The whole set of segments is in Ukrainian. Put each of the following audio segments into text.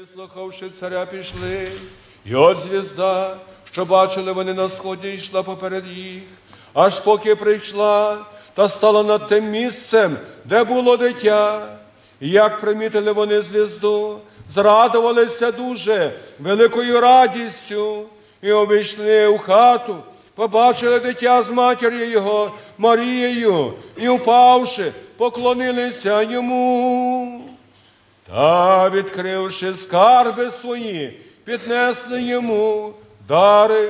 Вислухавши царя, пішли, і от звізда, що бачили вони на сході, йшла поперед їх, аж поки прийшла та стала над тим місцем, де було дитя. І як примітили вони звізду, зрадувалися дуже великою радістю і обійшли у хату, побачили дитя з матір'ю його Марією, і, упавши, поклонилися йому. Та, відкривши скарби свої, піднесли йому дари,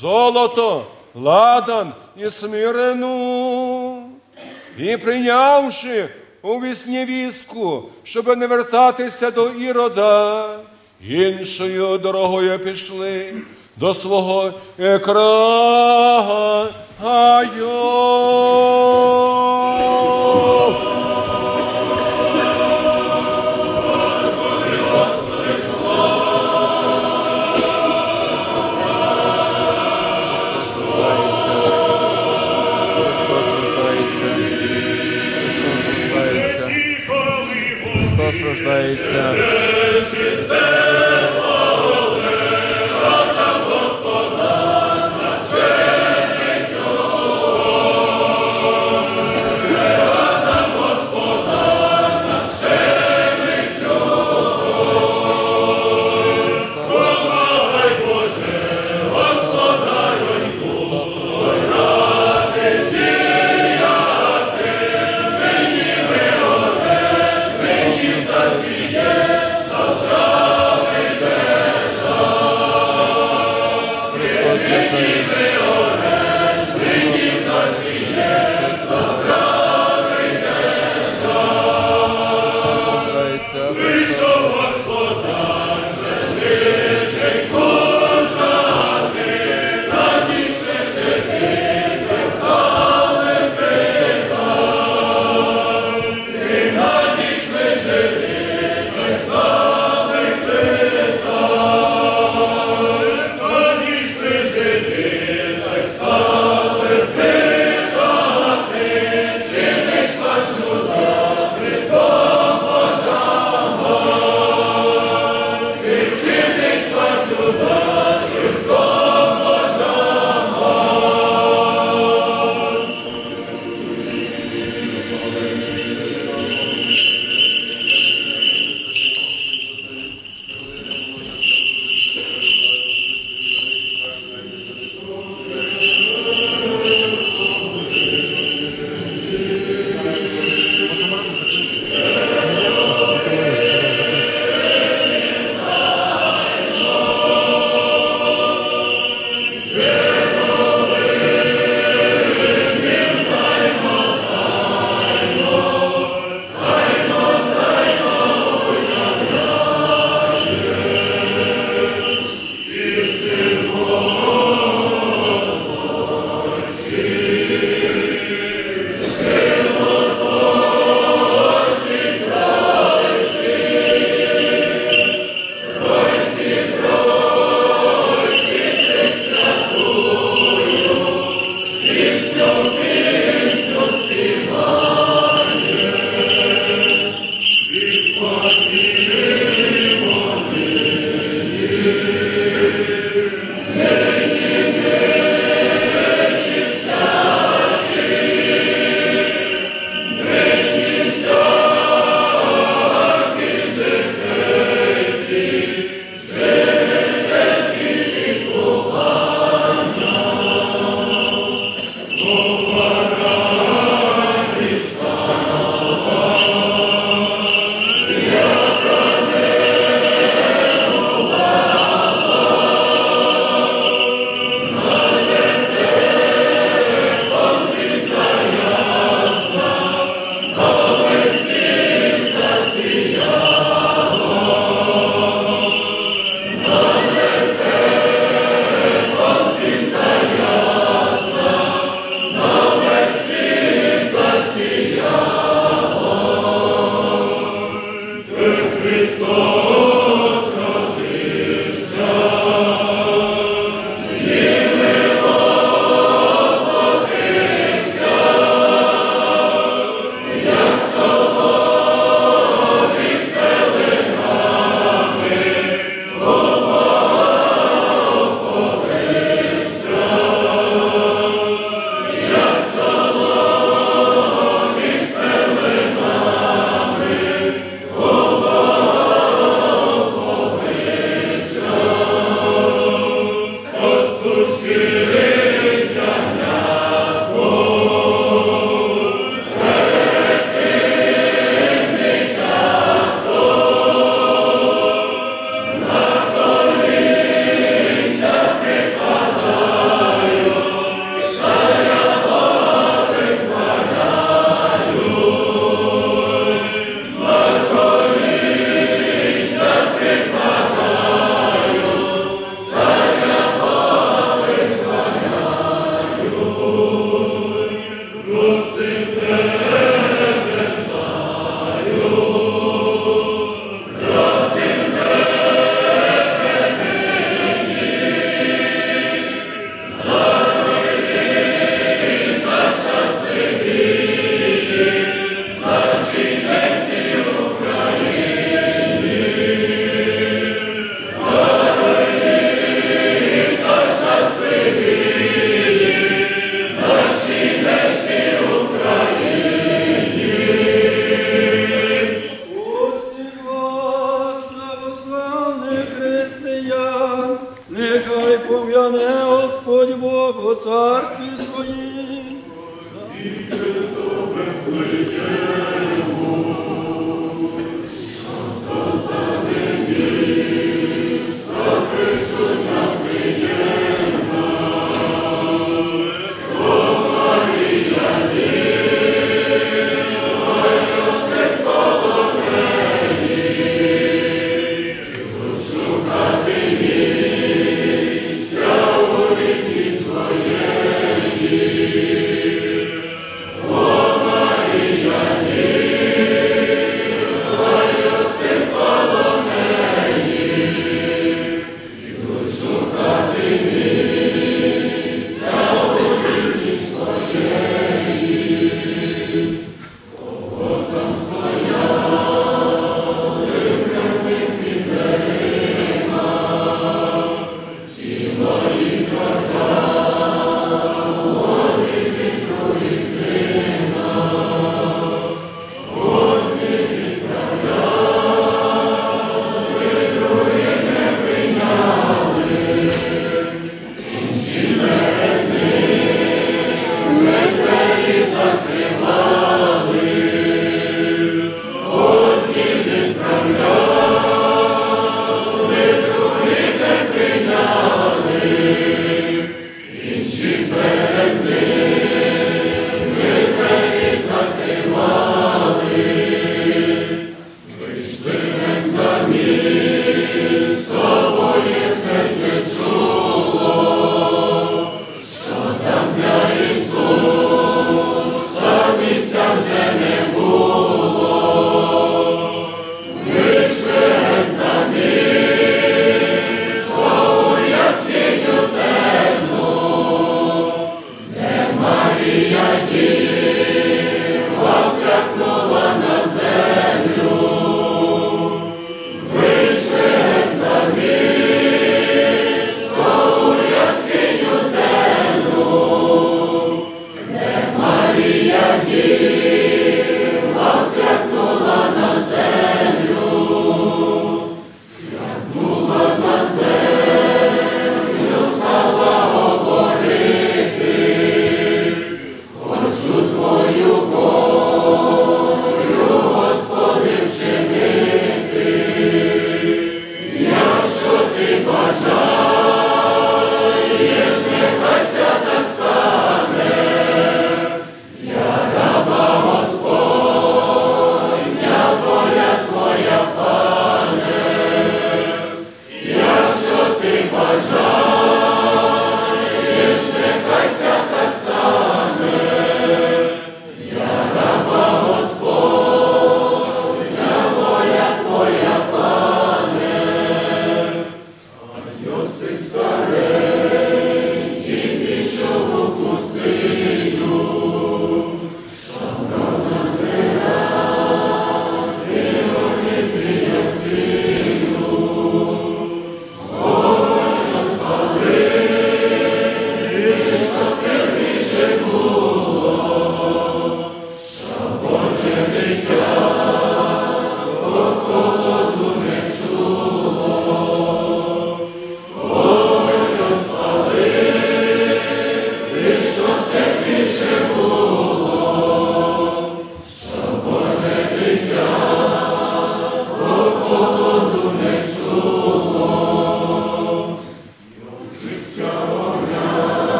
золото, ладан і смирену. І прийнявши у вісні вістку, щоб не вертатися до Ірода, іншою дорогою пішли до свого краю. Christ. Нехай пом'яне Господь Бог у царстві своїм.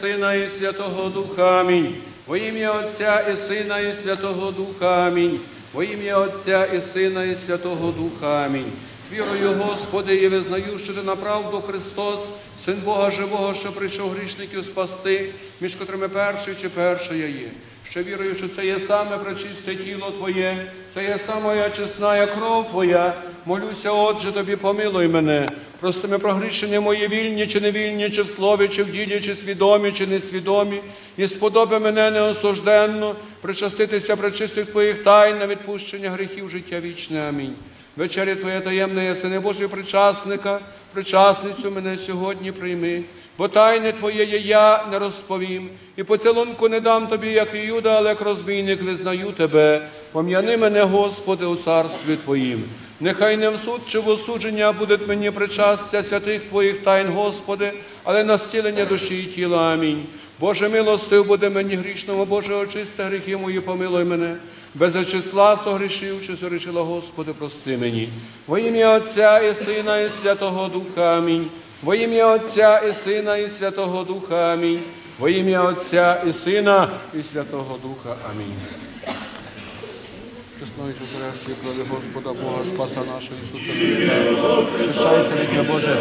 Сина і Святого Духа. Амінь. Во ім'я Отця і Сина, і Святого Духа. Амінь. Во ім'я Отця і Сина, і Святого Духа. Амінь. Вірую, Господи, і визнаю, що ти направду Христос, Син Бога Живого, що прийшов грішників спасти, між котрими перший чи перша я є. Ще вірую, що це є саме пречисте тіло Твоє, це є сама чесна кров Твоя. Молюся, Отже, тобі помилуй мене. Прости ми прогрішення мої вільні чи невільні, чи в слові, чи в ділі, чи свідомі, чи несвідомі, і сподоби мене неосужденно причаститися причистих Твоїх тайн на відпущення гріхів життя вічне. Амінь. Вечеря Твоя таємна, є Сине Божий причасника, причасницю мене сьогодні прийми, бо тайне Твоє я не розповім, і поцілунку не дам тобі, як і Юда, але як розбійник визнаю тебе. Пом'яни мене, Господи, у царстві Твоїм. Нехай не в суд чи в осудження буде мені причастя святих Твоїх тайн, Господи, але на зцілення душі і тіла. Амінь. Боже милостив буде мені грішному, Боже, очисти гріхи мої, помилуй мене. Без числа согрішив, чи согрішила, Господи, прости мені. Во ім'я Отця і Сина, і Святого Духа. Амінь. Во ім'я Отця і Сина, і Святого Духа. Амінь. Во ім'я Отця і Сина, і Святого Духа. Амінь. Чесною же крові Господа Бога, Спаса нашого Ісуса Христа. Шишається вікна Боже.